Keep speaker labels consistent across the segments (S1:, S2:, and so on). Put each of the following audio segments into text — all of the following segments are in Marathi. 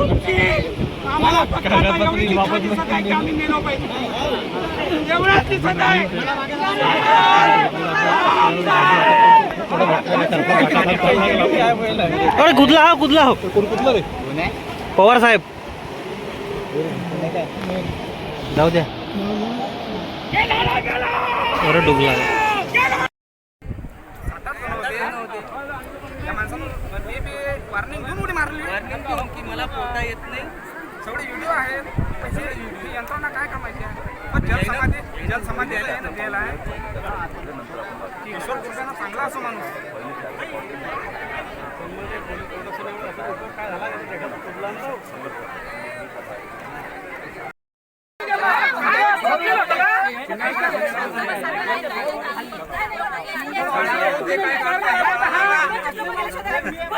S1: तुमची आम्हाला फक्त आता एवढी इच्छा दिसत आहे की आम्ही नेलो पाहिजे. एवढंच दिसत आहे.
S2: अरे कुठला हा कुठला हो. पवार साहेब. जाऊ द्या. बरं डुबला.
S3: वॉर्निंग देऊन उडी मारली. की मला पोहता येत नाही. सगळे व्हिडिओ आहेत म्हणजे ही यंत्रणा काय कामायची आहे? पण जलसमाधी जलसमाधी आहे ना जेल आहे. की ईश्वर कृपेनं चांगला असं माणूस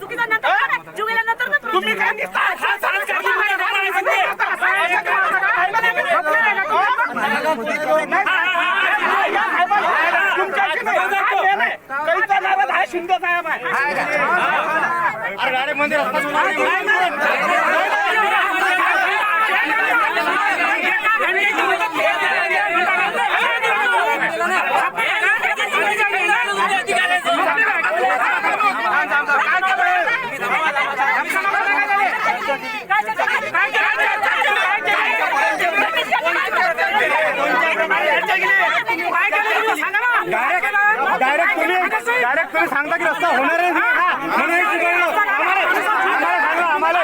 S4: चुकीचा नंतर जुगेला नंतर तुम्ही काय
S1: शिंदे साहेब आहे डायरेक्ट तुम्ही डायरेक्ट तुम्ही सांगता की रस्ता होणार आहे म्हणून हे शिकवलं. आम्हाला आम्हाला सांगा, आम्हाला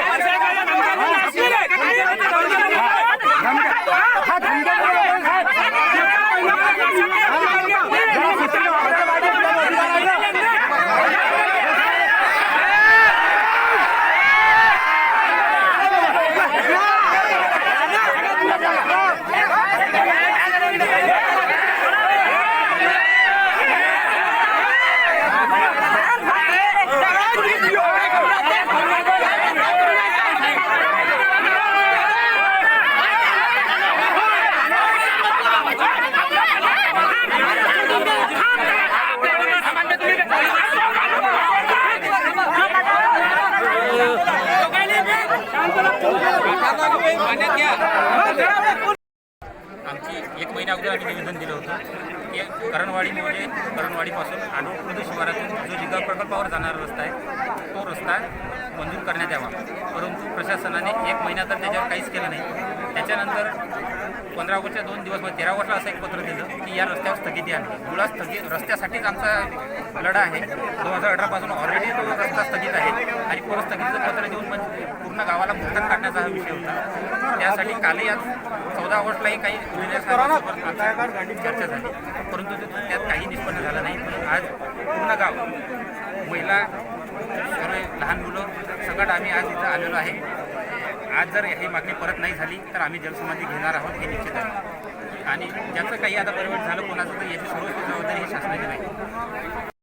S1: हा धमक्या देऊन साहेब. जरा सुट्टीने वापरायला पाहिजे तुला अधिकार आहे ना.
S5: आमची एक महिना अगोदर आम्ही निवेदन दिलं होतं की करणवाडीमुळे म्हणजे करणवाडीपासून आडोळ प्रदेश शिवारातून जो जिल्हा प्रकल्पावर जाणारा रस्ता आहे तो रस्ता मंजूर करण्यात यावा. परंतु प्रशासनाने एक महिना तर त्याच्यावर काहीच केलं नाही. त्याच्यानंतर पंधरा ऑगस्टच्या दोन दिवस म्हणजे तेरा ऑगस्टला असं एक पत्र दिलं की या रस्त्यावर स्थगिती आणली. मुळात स्थगित रस्त्यासाठीच आमचा लढा आहे. दोन हजार अठरापासून ऑलरेडी तो रस्ता स्थगित आहे. आणि पूर्ण स्थगितीचं पत्र देऊन म्हणजे पूर्ण गावाला मुक्तक काढण्याचा हा विषय होता. त्यासाठी कालही आज चौदा ऑगस्टलाही काही चर्चा झाली. परंतु त्यात काही निष्पन्न झालं नाही. म्हणून आज पूर्ण गाव महिला सर्व लहान मुलं सगळं आम्ही आज इथं आलेलो आहे. आज जर ही मागणी परत नाही झाली तर आम्ही जलसमाधी घेणार आहोत हे निश्चित आहे. आणि ज्याचं काही आता परिवर्तन झालं कोणाचं तर याची सर्व जबाबदारी ही शासनाची नाही.